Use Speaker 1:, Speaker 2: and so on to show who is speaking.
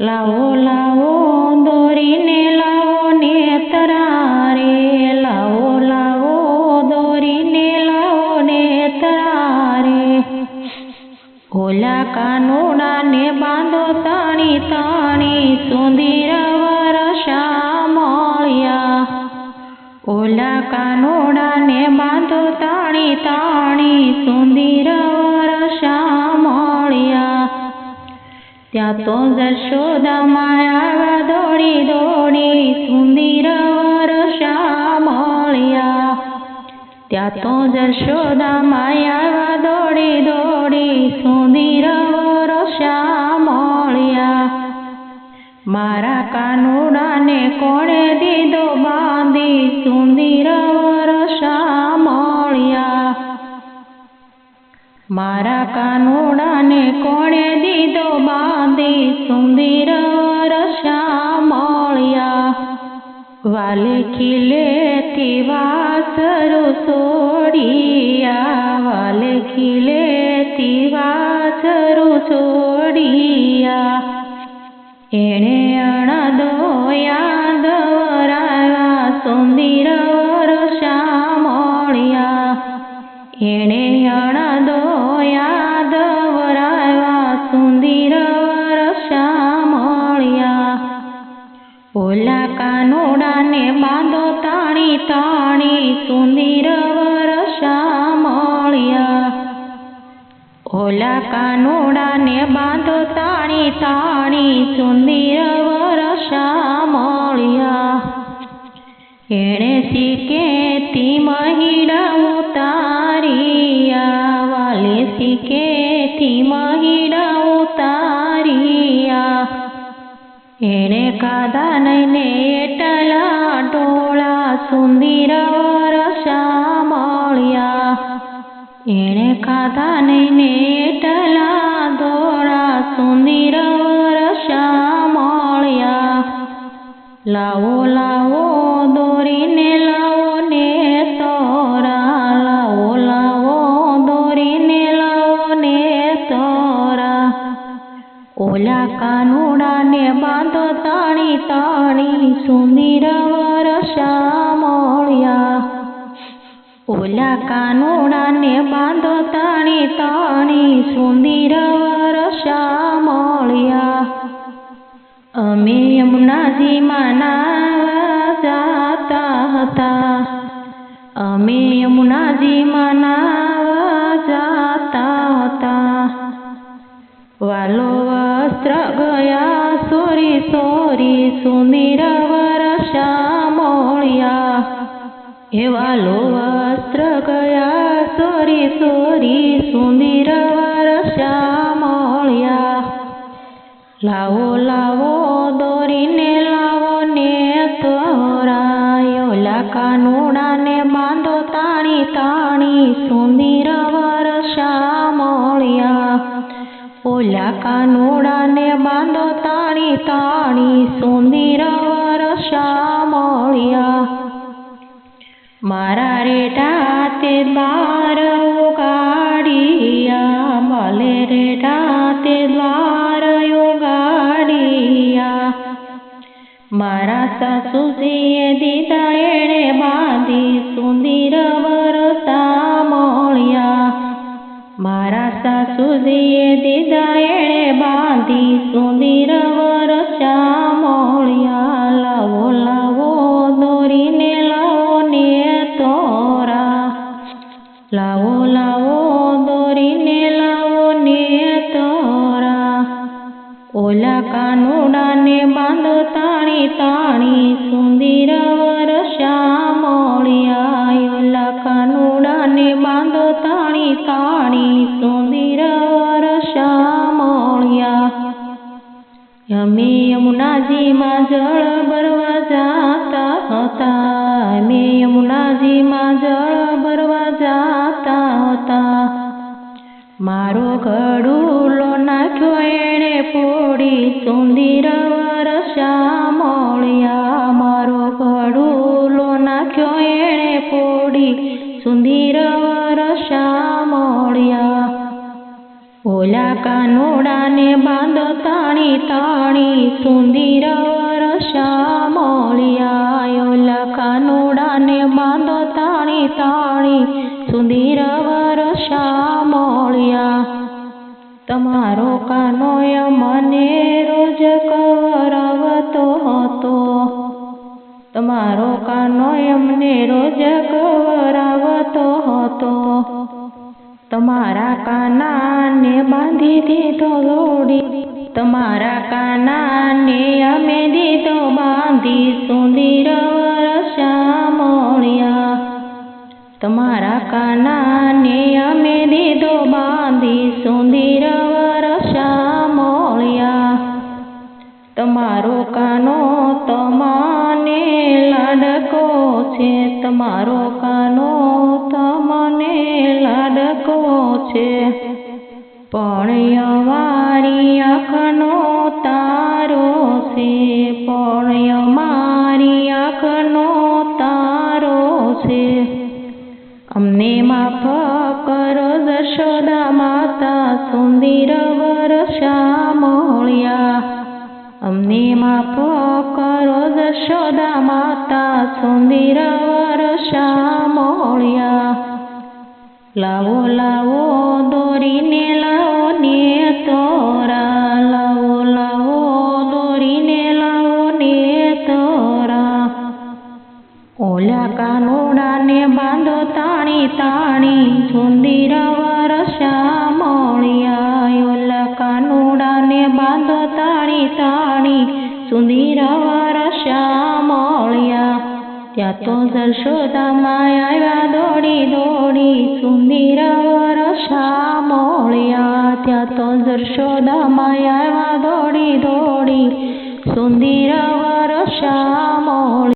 Speaker 1: લાવો લાવો, દોરીને લાવો ને તરારે લાવો લાવો, દોરીને લાવો ને તરારે ઓલા કાનુડાને બાંધો તાણી તાણી સુંદર વરસા મળ્યા? ઓલા કાનુડાને બાંધો તાણી તાણી સુંદર ત્યાં તો જશોદા માયા દોડી દોડી સુંદર વરસા મળ્યા ત્યાં તો જશોદા માયા દોડી દોડી સુંદર વરસા મળ્યા મારા કાનુડાને કોણે દીધો બાંધી સુંદર વરસા મારા કાનુડાને કોણે દીધો બાંધી? સુંદર રશા મળ્યા. વાલે ખીલેથી વાસરો છોડિયા વાલે ખીલેથી વાસરો છોડિયા એણે અણદોયા દવરાવા સુંદર ઓલા કાનુડાને બાંધો તાણી તાણી સુંદર વરસા મળ્યા ઓલા કાનુડાને બાંધો તાણી તાણી સુંદર એણે કાદા નઈને એટલા ટોળા સુંદર વરસા મળ્યા. એણે કાદા નઈને એટલા ધોળા સુંદર વરસા મળ્યા. લાવો લાવો ઓલા કાનુડાને બાંધો તાણી તાણી સુંદર વરસા મળ્યા ઓલા કાનુડાને બાંધો તાણી તાણી સુંદર વરસા મળ્યા અમે યમુનાજીમાં નાવા જાતા હતા. અમે યમુનાજીમાં નાવા જાતા હતા. વાલો ગયા, સોરી સોરી સુનિર મળ્યા એવા વાલો વસ્ત્ર ગયા, સોરી સોરી સુનિર વરસા મોળિયા લાવો લાવો, દોરીને લાવો ને તોરાયો. લાકા નોડાને બાંધો, તાણી તાણી સુંદર ઓલા કાનુડાને બાંધો તાણી તાણી સુંદર વરસા મળ્યા મારા રેટા તે દ્વાર ઉગાડિયા ભલે રેટા તે દ્વાર ઉગાડિયા મારા સાસુજીએ દીધા એણે બાંધી સુંદર વરસા મળ્યા મારા સાસુજીએ દીધા એણે બાંધી સુંદર વરસા મોળિયા લાવો લાવો, દોરીને લાવો ને તોરા. લાવો લાવો, દોરીને લાવો ને તોરા. ઓલા કાનુડાને બાંધો તાણી તાણી સુંદર વરસા તાણી સુંદર વરસા મળ્યા અમે યમુનાજીમાં જળ ભરવા જાતા હતા અમે યમુનાજીમાં જળ ભરવા જાતા હતા મારો ઘડુલો નાખ્યો એણે પોડી સુંદર વરસા મળ્યા મારો ઘડુલો નાખ્યો એણે પોડી સુંદર વરસા મળ્યા ઓલા કાનોડાને બાંધ તાણી તાણી સુંદર વરસા મોળિયા? ઓલા કાનોડાને બાંધ તાણી તાણી સુંદર વરસા મળ્યા? તમારો કાનોય મને રોજ કવરાવતો હતો. તમારો કાનોય મને રોજ કવરાવતો તમારા કાનાને બાંધી દીધો દોડી તમારા કાનાને અમે દીધો બાંધી સુંદર વરસા મોળિયા તમારા કાનાને અમે દીધો બાંધી સુંદર વરસા મોળિયા તમારો કાનો તમાને લાડકો છે. તમારો કાનો લાડકો છે. પણ અમારી આંખનો તારો છે. પણ અમારી આંખનો તારો છે. અમને માફ કરો જશોદા માતા, સુંદર વરસા મોળિયા. અમને માફ કરો જશોદા માતા, સુંદર વરસા મોળિયા. લાવો લાવો, દોરીને લાવો, ને તોરા. લાવો લાવો, દોરીને લાવો, ને તોરા. ઓલા કાનોડાને બાંધો તાણી તાણી. સુંદીરા વરસા મોળિયા. ઓલા કાનોડાને બાંધો તાણી તાણી. સુંદીરા ત્યાં તો જશોદામાં આવ્યા દોડી દોડી સુંદર વરસા મોળ્યા ત્યાં તો જશોદામાં આવ્યા દોડી દોડી સુંદર વરસા મોળ્યા